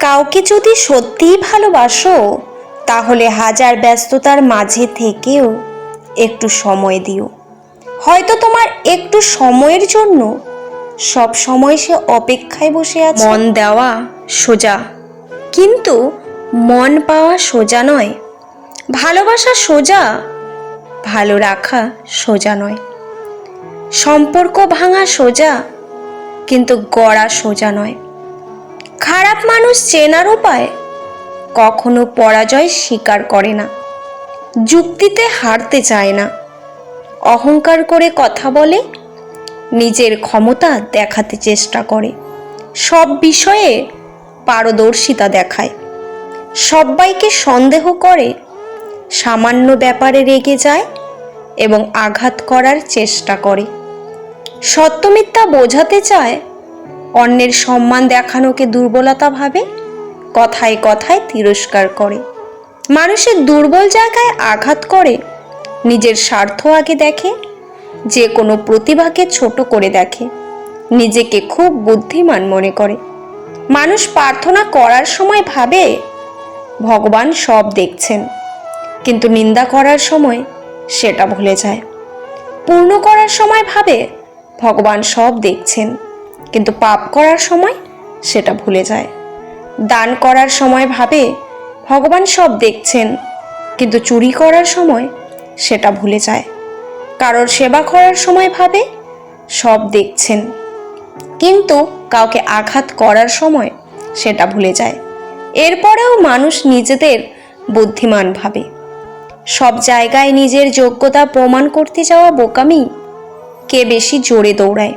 কাউকে যদি সত্যিই ভালোবাসো, তাহলে হাজার ব্যস্ততার মাঝে থেকেও একটু সময় দিও। হয়তো তোমার একটু সময়ের জন্য সব সময় সে অপেক্ষায় বসে আছে। মন দেওয়া সোজা। কিন্তু মন পাওয়া সোজা নয়। ভালোবাসা সোজা, ভালো রাখা সোজা নয়। সম্পর্ক ভাঙা সোজা, কিন্তু গড়া সোজা নয়। খারাপ মানুষ চেনার উপায়? কখনো পরাজয় স্বীকার করে না। যুক্তিতে হারতে চায় না। অহংকার করে কথা বলে, নিজের ক্ষমতা দেখাতে চেষ্টা করে। সব বিষয়ে পারদর্শিতা দেখায়। সবাইকে সন্দেহ করে, সামান্য ব্যাপারে রেগে যায় এবং আঘাত করার চেষ্টা করে। সত্যমিথ্যা বোঝাতে চায় অন্যের সম্মান দেখানোকে দুর্বলতা ভাবে, কথায় কথায় তিরস্কার করে। মানুষের দুর্বল জায়গায় আঘাত করে, নিজের স্বার্থ আগে দেখে, যে কোনো প্রতিভাকে ছোট করে দেখে, নিজেকে খুব বুদ্ধিমান মনে করে। মানুষ প্রার্থনা করার সময় ভাবে, ভগবান সব দেখছেন, কিন্তু নিন্দা করার সময় সেটা ভুলে যায়। পূর্ণ করার সময় ভাবে, ভগবান সব দেখছেন। কিন্তু পাপ করার সময় সেটা ভুলে যায়। দান করার সময় ভাবে, ভগবান সব দেখছেন, কিন্তু চুরি করার সময় সেটা ভুলে যায়। কারোর সেবা করার সময় ভাবে, সব দেখছেন, কিন্তু কাউকে আঘাত করার সময় সেটা ভুলে যায়। এরপরেও মানুষ নিজেদের বুদ্ধিমান ভাবে। সব জায়গায় নিজের যোগ্যতা প্রমাণ করতে যাওয়া বোকামি কে বেশি জোরে দৌড়ায়?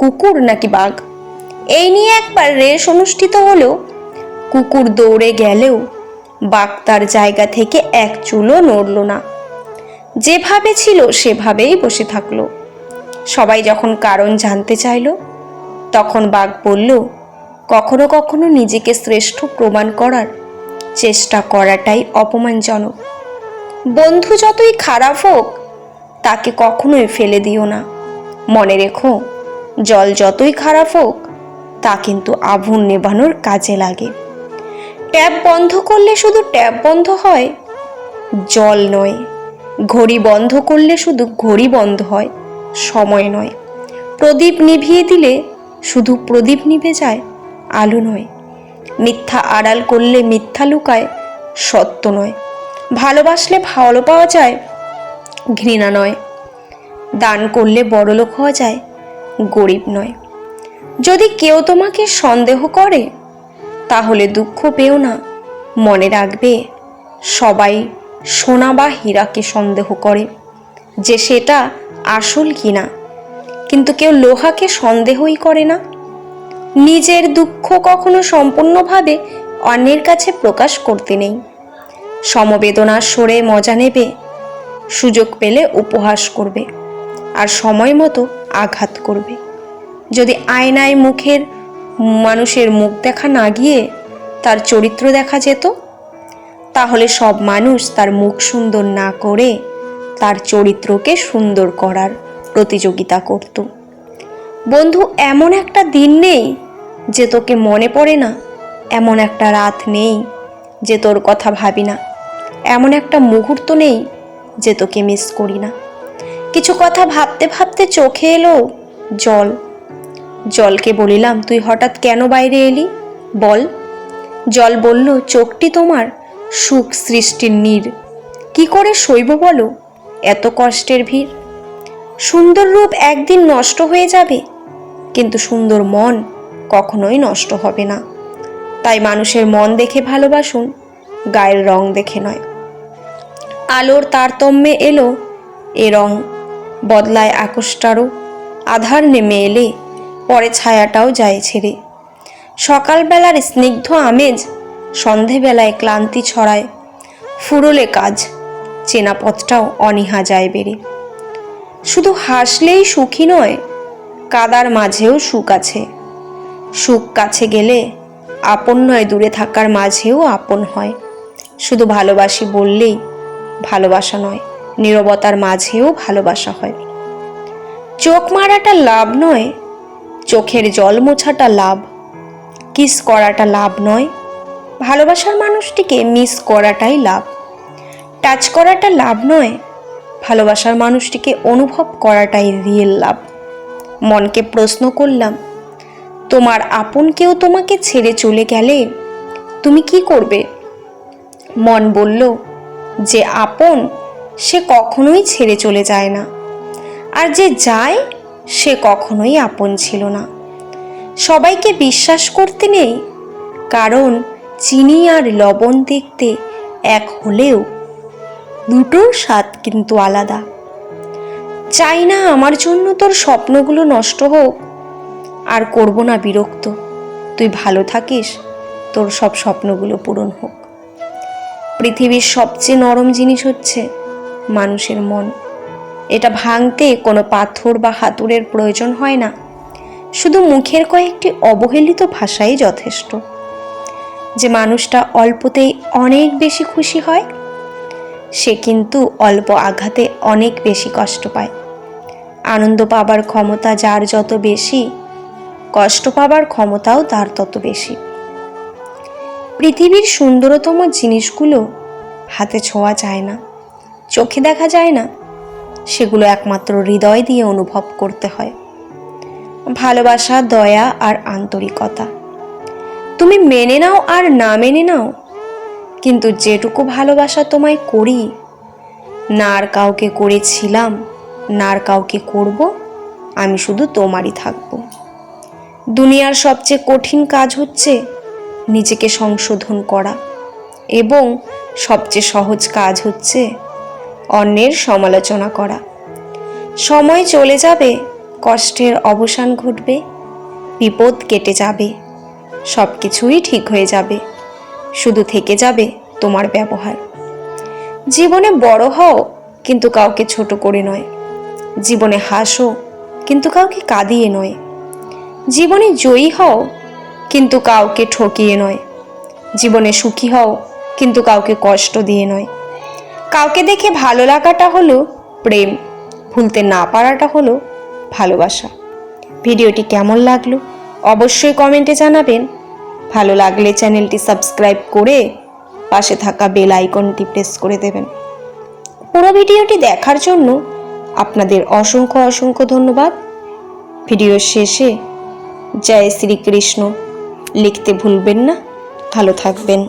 কুকুর নাকি বাঘ? এই নিয়ে একবার রেস অনুষ্ঠিত হলেও কুকুর দৌড়ে গেলেও বাঘ তার জায়গা থেকে এক চুলও নড়ল না। যেভাবে ছিল সেভাবেই বসে থাকল। সবাই যখন কারণ জানতে চাইল, তখন বাঘ বলল, কখনো কখনো নিজেকে শ্রেষ্ঠ প্রমাণ করার চেষ্টা করাটাই অপমানজনক। বন্ধু যতই খারাপ হোক, তাকে কখনোই ফেলে দিও না। মনে রেখো জল যতই খারাপ হোক, তা কিন্তু আগুন নেভানোর কাজে লাগে। ট্যাপ বন্ধ করলে শুধু ট্যাপ বন্ধ হয়, জল নয়। ঘড়ি বন্ধ করলে শুধু ঘড়ি বন্ধ হয়, সময় নয়। প্রদীপ নিভিয়ে দিলে শুধু প্রদীপ নিভে যায়, আলো নয়। মিথ্যা আড়াল করলে মিথ্যা লুকায়, সত্য নয়। ভালোবাসলে ভালো পাওয়া যায়, ঘৃণা নয়। দান করলে বড়লোক হওয়া যায় গরিব নয়। যদি কেউ তোমাকে সন্দেহ করে, তাহলে দুঃখ পেও না। মনে রাখবে, সবাই সোনা বা হীরাকে সন্দেহ করে, যে সেটা আসল কিনা। কিন্তু কেউ লোহাকে সন্দেহই করে না। নিজের দুঃখ কখনো সম্পূর্ণভাবে অন্যের কাছে প্রকাশ করতে নেই। সমবেদনার সরে মজা নেবে, সুযোগ পেলে উপহাস করবে। আর সময় মতো আঘাত করবে। যদি আয়নায় মুখের মানুষের মুখ দেখা না গিয়ে তার চরিত্র দেখা যেত, তাহলে সব মানুষ তার মুখ সুন্দর না করে তার চরিত্রকে সুন্দর করার প্রতিযোগিতা করত। বন্ধু, এমন একটা দিন নেই যে তোকে মনে পড়ে না, এমন একটা রাত নেই যে তোর কথা ভাবি না, এমন একটা মুহূর্ত নেই যে তোকে মিস করি না। কিছু কথা ভাবতে ভাবতে চোখে এলো জল। জলকে বলিলাম, তুই হঠাৎ কেন বাইরে এলি? বল। জল বলল, চোখটি তোমার সুখ সৃষ্টির নীর। কি করে সইব বলো? এত কষ্টের ভিড়। সুন্দর রূপ একদিন নষ্ট হয়ে যাবে, কিন্তু সুন্দর মন কখনোই নষ্ট হবে না। তাই মানুষের মন দেখে ভালোবাসুন, গায়ের রং দেখে নয়। আলোর তারতম্যে এলো এ রং। বদলায় আকাশটারও আধার নেমে এলে পরে ছায়াটাও যায় ছেড়ে। সকালবেলার স্নিগ্ধ আমেজ সন্ধেবেলায় ক্লান্তি ছড়ায়। ফুরলে কাজ চেনা পথটাও অনীহা যায় বেড়ে। শুধু হাসলেই সুখী নয়, কাদার মাঝেও সুখ আছে। সুখ কাছে গেলে আপন নয়, দূরে থাকার মাঝেও আপন হয়। শুধু ভালোবাসি বললেই ভালোবাসা নয়। নীরবতার মাঝেও ভালোবাসা হয়। চোখ মারাটা লাভ নয়, চোখের জল মোছাটা লাভ, কিস করাটা লাভ নয়। ভালোবাসার মানুষটিকে মিস করাটাই লাভ। টাচ করাটা লাভ নয়, ভালোবাসার মানুষটিকে অনুভব করাটাই রিয়েল লাভ। মনকে প্রশ্ন করলাম, তোমার আপন কেউ তোমাকে ছেড়ে চলে গেলে তুমি কি করবে? মন বলল, যে আপন সে কখনোই ছেড়ে চলে যায় না। আর যে যায়, সে কখনোই আপন ছিল না। সবাইকে বিশ্বাস করতে নেই, কারণ চিনি আর লবণ দেখতে এক হলেও দুটোর স্বাদ কিন্তু আলাদা। চাই না আমার জন্য তোর স্বপ্নগুলো নষ্ট হোক, আর করব না বিরক্ত। তুই ভালো থাকিস, তোর সব স্বপ্নগুলো পূরণ হোক। পৃথিবীর সবচেয়ে নরম জিনিস হচ্ছে মানুষের মন। এটা ভাঙতে কোনো পাথর বা হাতুড়ের প্রয়োজন হয় না। শুধু মুখের কয়েকটি অবহেলিত ভাষাই যথেষ্ট। যে মানুষটা অল্পতেই অনেক বেশি খুশি হয়, সে কিন্তু অল্প আঘাতে অনেক বেশি কষ্ট পায়। আনন্দ পাবার ক্ষমতা যার যত বেশি, কষ্ট পাবার ক্ষমতাও তার তত বেশি। পৃথিবীর সুন্দরতম জিনিসগুলো হাতে ছোঁয়া যায় না। চোখে দেখা যায় না। সেগুলো একমাত্র হৃদয় দিয়ে অনুভব করতে হয়। ভালোবাসা, দয়া আর আন্তরিকতা। তুমি মেনে নাও আর না মেনে নাও। কিন্তু যেটুকু ভালোবাসা তোমায় করি না আর কাউকে করেছিলাম না আর কাউকে করব, আমি শুধু তোমারই থাকব। দুনিয়ার সবচেয়ে কঠিন কাজ হচ্ছে নিজেকে সংশোধন করা। এবং সবচেয়ে সহজ কাজ হচ্ছে অন্যের সমালোচনা করা। সময় চলে যাবে, কষ্টের অবসান ঘটবে, বিপদ কেটে যাবে সব কিছুই ঠিক হয়ে যাবে, শুধু থেকে যাবে তোমার ব্যবহার। জীবনে বড় হও, কিন্তু কাউকে ছোট করে নয়। জীবনে হাসো, কিন্তু কাউকে কাঁদিয়ে নয়। জীবনে জয়ী হও, কিন্তু কাউকে ঠকিয়ে নয়। জীবনে সুখী হও, কিন্তু কাউকে কষ্ট দিয়ে নয়। কাউকে দেখে ভালো লাগাটা হলো প্রেম, ভুলতে না পারাটা হলো ভালোবাসা। ভিডিওটি কেমন লাগল অবশ্যই কমেন্টে জানাবেন। ভালো লাগলে চ্যানেলটি সাবস্ক্রাইব করে পাশে থাকা বেল আইকনটি প্রেস করে দেবেন। পুরো ভিডিওটি দেখার জন্য আপনাদের অসংখ্য অসংখ্য ধন্যবাদ। ভিডিওর শেষে জয় শ্রীকৃষ্ণ। লিখতে ভুলবেন না। ভালো থাকবেন।